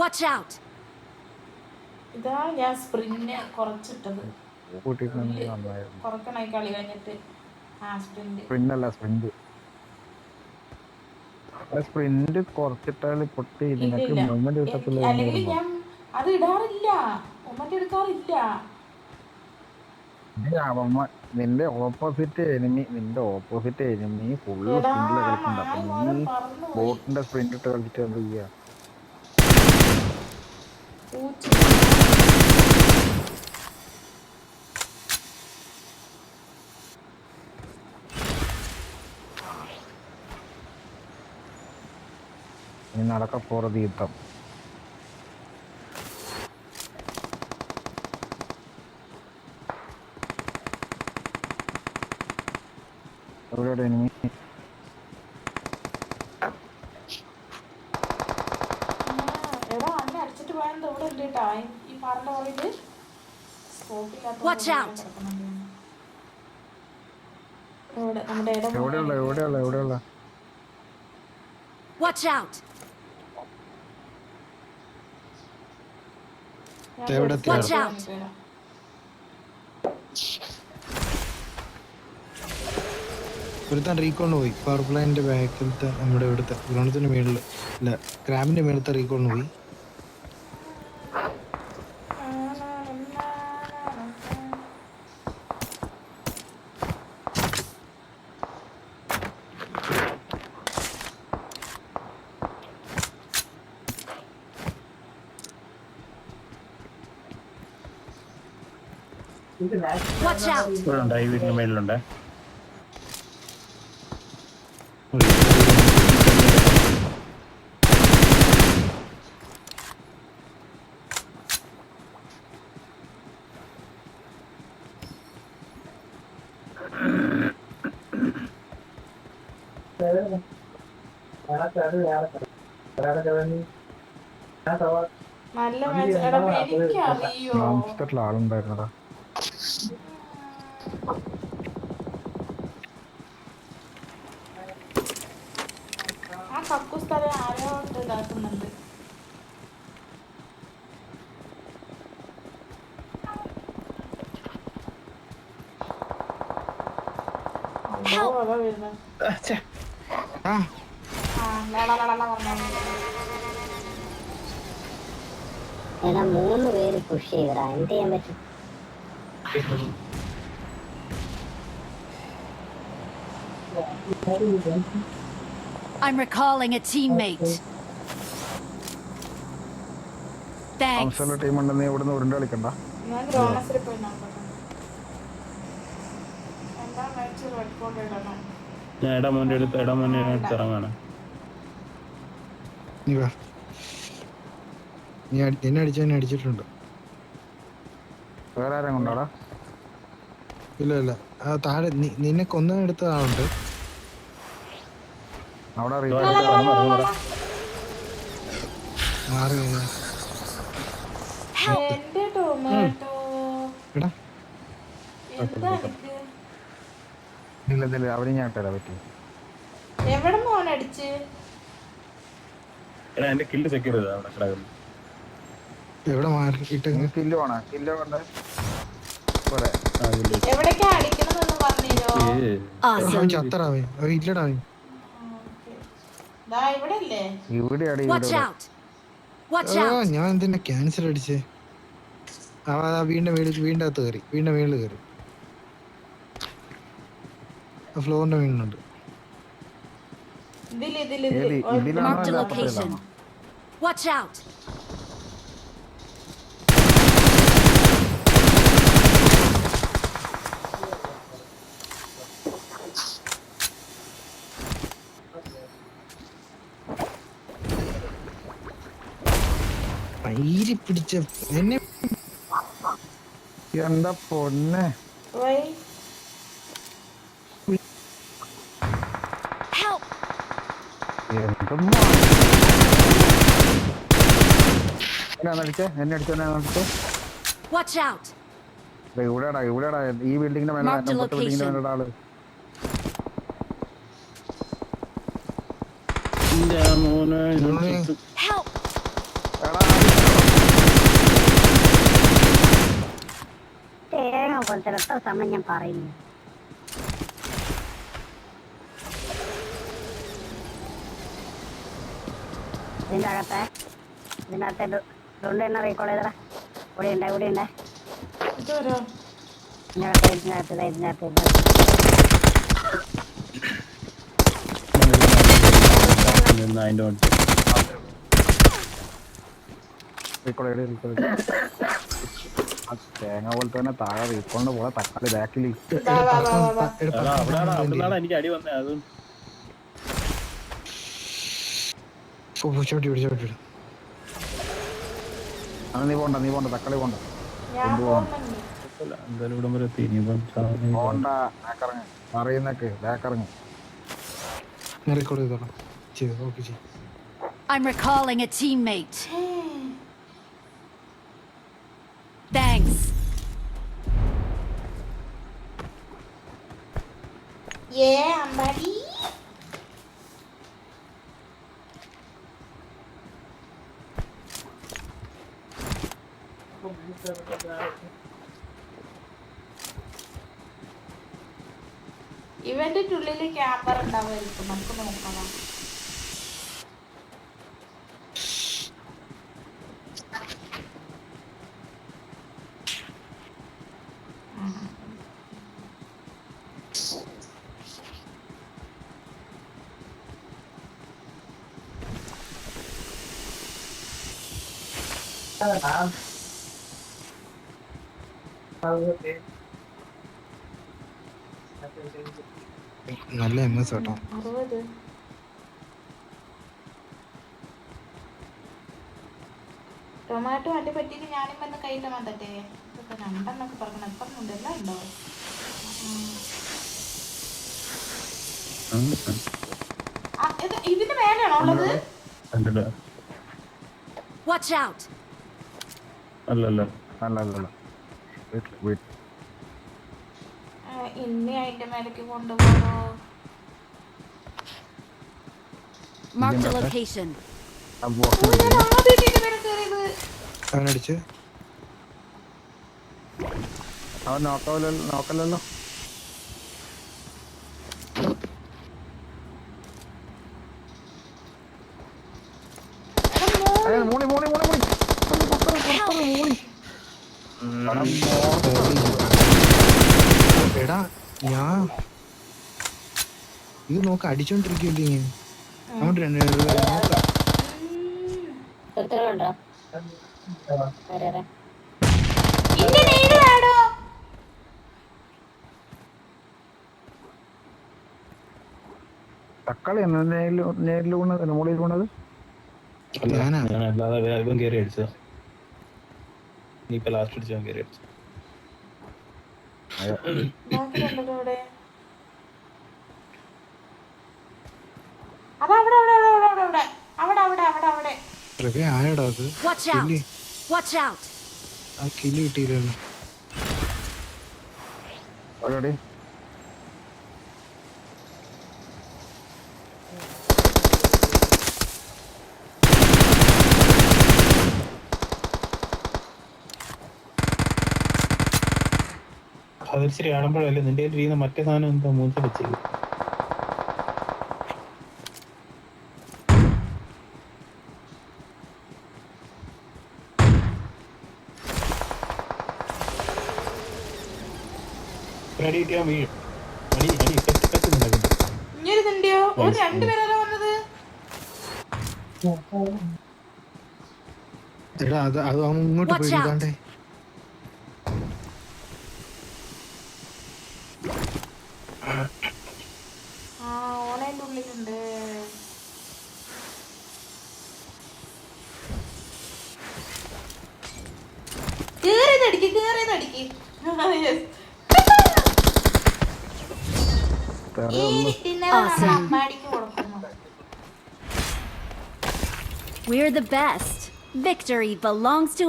Watch out! ഇതാ ഞാൻ sprint കുറച്ചിട്ടത്. കുറക്കണായി കളി കഴിഞ്ഞിട്ട്. ആ സ്പ്രിന്റ് സ്പ്രിന്റ് സ്പ്രിന്റ് സ്പ്രിന്റ് കുറച്ചിട്ടാൽ പൊട്ടി നിനക്ക് മൊമെന്റ് മൂവ്മെന്റ് കിട്ടത്തില്ല അല്ലെങ്കിൽ ഞാൻ അത് ഇടാറില്ല. മൊമെന്റ് എടുക്കാറില്ല. നിന്റെ ഓപ്പോസിറ്റ് എനിമി നിന്റെ ഓപ്പോസിറ്റ് എനിമി ഫുള്ള് സ്പ്രിന്റിൽ കളിക്കണ്ട. അപ്പൊ നീ ബോട്ടിന്റെ സ്പ്രിന്റ് ഇട്ട് കളിച്ചിട്ട് എന്ത് ചെയ്യാ? പൂച്ച. ഇനി നടക്ക പോറത് യുദ്ധം എവിടെയാണ് എനിമി ആ, എടാ അന്നെ അടിച്ചിട്ട് പോയത് ഇവിടെ ഉണ്ട് കേട്ടാ ഈ- സ്കോപ്പില്ലാത്ത Watch out. Watch out! ഒരുത്തൻ റീകോണിന് പോയി. പവർ പ്ലാന്റിന്റെ ബാക്കിലത്തെ നമ്മുടെ ഇവിടുത്തെ ഗ്രൗണ്ടിന്റെ മേളിൽ. ഇല്ല ക്രാബിന്റെ മേളത്തെ റീകോണിന് പോയി. ഈ മേളിലുണ്ട്. നല്ല മാച്ച് ആ കക്കു സ്ഥലം ആരോ ഇതാക്കുന്നുണ്ട്. എടാ മൂന്ന് പേര് പുഷ് ചെയ്തടാ എന്ത് ചെയ്യാൻ പറ്റും? I'm recalling a teammate. Thanks. നോൺസ്റ്ററിലെ ടീം ഉണ്ടെന്ന് നീ ഇവിടുന്ന് ഉരുണ്ട് കളിക്കണ്ട. ഞാൻ ഗ്രോണസിൽ പോയി നോക്കട്ടെ എന്താ മാച്ച് റെക്കോർഡ് ഇടണം? ഞാൻ അടുത്ത് ഇടമോന്റെ അടുത്ത് ഇറങ്ങാണ്. നീ വാ. നീ അടി- എന്നെ അടിച്ച എന്നെ അടിച്ചിട്ടുണ്ട്. വേറെ ആരും കൊണ്ടാടാ ഇല്ല ഇല്ല. ആ താഴെ നി- നിന്നെ കൊന്ന എടുത്ത ആളുണ്ട് അവിടെ ഇതാ, അറിയാം ഇതാ, ഇറങ്ങ്, ഇറങ്ങ്, ഇറങ്ങ്. മാറി നിന്ന്. എന്റെ ടൊമാറ്റോ എടാ എന്താ എനിക്ക് ഇല്ല ഇല്ല അവർ ഞാൻ ഇട്ടരാ പറ്റി എവിടെ മോൻ അടിച്ച്? എടാ എന്റെ കില്ല് സെക്യൂർ ചെയ്താ അവിടെ കിടക്കുന്നു എവിടെ മാറി? ഇട്ടെങ്ങ് കില്ല് വേണം? കില്ല് വേണ്ട? പോരെ എവിടേക്കാ അടിക്കണമെന്ന് പറഞ്ഞോ ആ. ചത്തറാവേ അവൻ. ഞാൻ എന്തിനാ ക്യാൻസർ അടിച്ചേ? അവ വീണ്ടും വീടിന്റെ മേളിൽ വീടിന്റെ അകത്ത് കയറി വീടിന്റെ മേളിൽ കയറി. ഫ്ലോറിന്റെ ഇതിൽ ഇതിലാണോ Marked a അല്ല location. അപ്പുറത്തിലാണോ Watch out! പൈരി പിടിച്ച എന്നെ എന്താ പൊന്നെ വൈ Help! എന്തുമ്മാ എന്നെ അടിച്ചേ എന്നെ അടിച്ചോ? എന്നെ എന്താ Watch out! ഇവിടെടാ ഇവിടെടാ. ഈ ബിൽഡിങ്ങിന്റെ മേലെ ബിൽഡിങ്ങിന്റെ. മേലെ ആൾ. മോനെ yung sama niyang pare. Dinda ka? Dinda eh. do dunde na record dara. Uri nda uri nda. Dora. Dinda ka dinda ka dinda ka തേങ്ങ പോലെ തന്നെ താഴെ റീഫോണ്ട് പോലെ തക്കാളി ബാക്കിൽ ഇട്ട് എനിക്ക് അടി വന്നേ അതും. ചോട്ടി ചോട്ടി അത് നീ പോണ്ട നീ പോണ്ട തക്കാളി പോണ്ട. അറിയുന്നൊക്കെ ബാക്കിറങ്ങി റെക്കോർഡ് ചെയ്തോളാം. ചെയ്തു ഓക്കെ ചെയ്തു I'm recalling a teammate. ഏ അമ്പാടി ഇവന്റെ ഉള്ളിൽ ക്യാമറ ഉണ്ടാവുമായിരിക്കും. നമുക്ക് നോക്കണം നല്ല എം എസ് കേട്ടോ ടൊമാറ്റോ അടി പറ്റിയിട്ട് ഞാനിപ്പോ എന്താ കയ്യില്ല മാറ്റട്ടെ ഇതൊക്കെ രണ്ടെന്നൊക്കെ പറഞ്ഞു ഇപ്പം ഉണ്ടല്ലോ ഉണ്ടോ? ഇതിന്റെ മേലെയാണോ ഉള്ളത്? Watch out! അല്ലല്ല. അല്ലല്ല അവൻ നോക്കാവല്ലോ നോക്കല്ലോ എടാ ഞാൻ ഇത് നോക്ക അടിച്ചോണ്ടിരിക്കില്ലേ ഞാൻ അങ്ങോട്ട് രണ്ട് തക്കാളി നേരിലൂണത് മുകളിൽ കൊണ്ടത് ഞാനാ? അല്ലാതെ കേറി അടിച്ചത്. നീ ഇനിയിപ്പോ ലാസ്റ്റ് അടിച്ചവൻ കയറി അടിച്ചു. ആരടാ അത്. കില്ല്. കിട്ടിയില്ലല്ലോ മൂർച്ചരി ആടുമ്പോഴല്ലേ നിന്റെ കയ്യിൽ ഇരിക്കുന്ന മറ്റേ സാധനം എന്താ മൂർച്ച വെച്ചത് എടാ അത് അങ്ങോട്ട് പോയി അടിക്ക് കേറിയത് അടിക്ക് We're the best. Victory belongs to us.